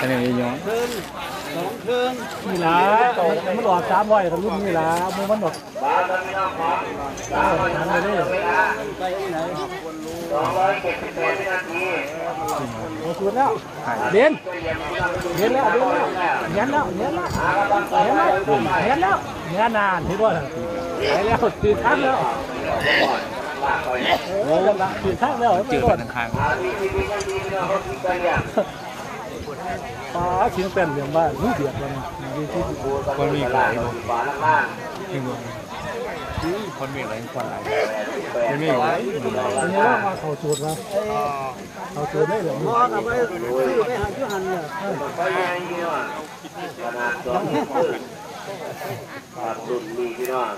อันนี้ย้อนนี่ล่ะมันออกสามร้อยกับรุ่นนี่ล่ะมันมันออกทำไปเลยโอ้สุดแล้วเด่นเด่นแล้วเด่นแล้วเด่นแล้วเด่นแล้วเด่นแล้วเด่นแล้วเด่นนานที่ว่าไปแล้วติดทักแล้ว โอ้ติดทักแล้วจืดกันทางปลาเชียงเป็นเรื่องว่ารู้เดือดเลยดีที่สุดคนมีหลายถึงคนมีหลายคนหลายคนมีหลายอันนี้ว่ามาเขาจูดมาเขาจูดได้เหรอพ่อกับไปซื้อไปหาชื่อหันเนี่ยขนาดสองขาดดุลมีพี่น้อง